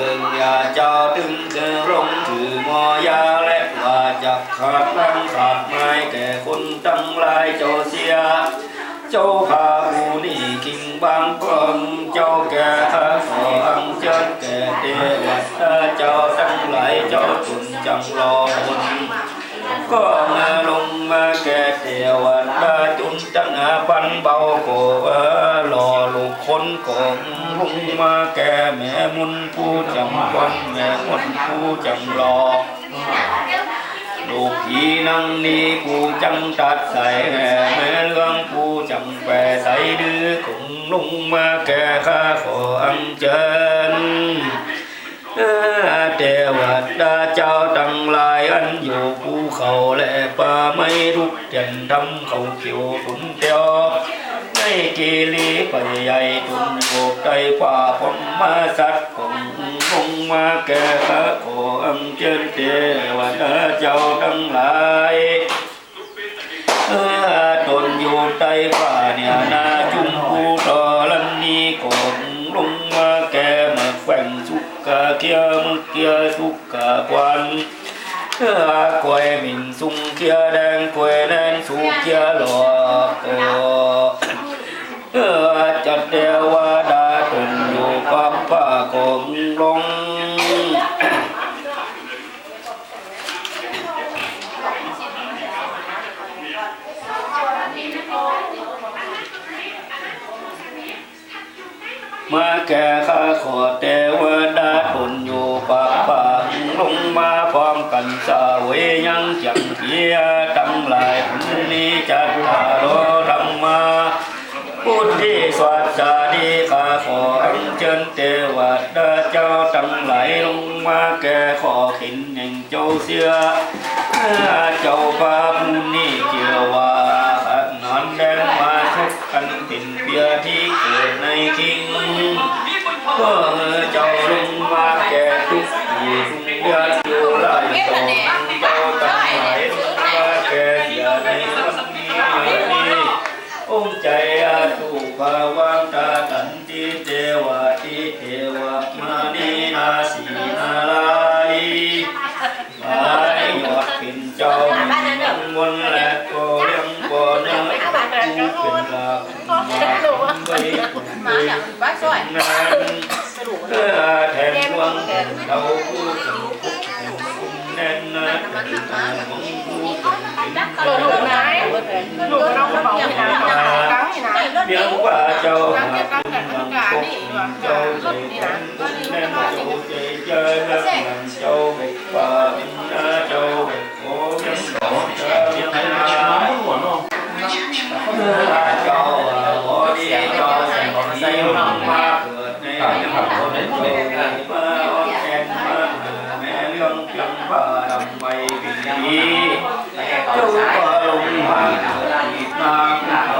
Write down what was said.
thường nhà cho trưng cơ rong thử mò ya lép và chặt khát lăng khát mai kẻ khôn trăng lai cho xia. Cho hà phù ni kinh bang con, cho kẻ phò ăn chân kẻ tê cho tăng lại cho chúng chẳng lo buồn. คนของลุงมาแก่แม่มุนผู้จังวันแม่มุนผู้จังรอลูกผีนังนี้กูจังตัดใส่แห่แม่เรื่องกูจังแปรใส่ดื้อคงลุงมาแก่ข้าขออังเจิญเทวดาเจ้าตั้งหลายอันอยู่ภูเขาและป่าไม่รุกเด่นทำเขาเขียวฝุ่นเตียว tay kỳ lý bày dày tuần cuộc tay phong ma sát cùng cung ma kê phá cổ âm trên và đỡ châu đăng lại tuần dù tay quả nhà chung khu trò lân ni cùng lung ma kê mà phèn xúc kia mức kia xúc cả quan quê mình sung kia đang quê nên xúc kia lọ มาแก่ข้าขอเทวดาตนอยู่ปากปางลงมาพร้อมกันสาเวยังจังเทียตั้งหลายคนนี้จัตตาโลธรรมาพุทธิสวัสสดีข้าขออัญเชิญเทวดาเจ้าตั้งหลายลงมาแก่ขอขินแห่งเจ้าเสียเจ้าพาผู้นี้เกี่ยวว่า นอนแดงมาทุ กันตินเบียที่เกิดในคิงก็เจ้าลงมาแก่ทุกอยู่ทุกเดือนอยู่ไล่ตองเจ้าตั้งหลายมาแก่เสียในวันนี้นี้องค์ใจอาตุภาวะ má nhà bác rồi. Thèm quăng đầu cua thần phúc thèm cung nên thèm mong cua thần phúc lụt lụt này lụt nó nó bỏng nè miếng quả châu hạt cung bằng phúc châu dày phúc nên hậu dày chơi บิดีเจ้าลงมาเกิดอีกนาคุณพาของ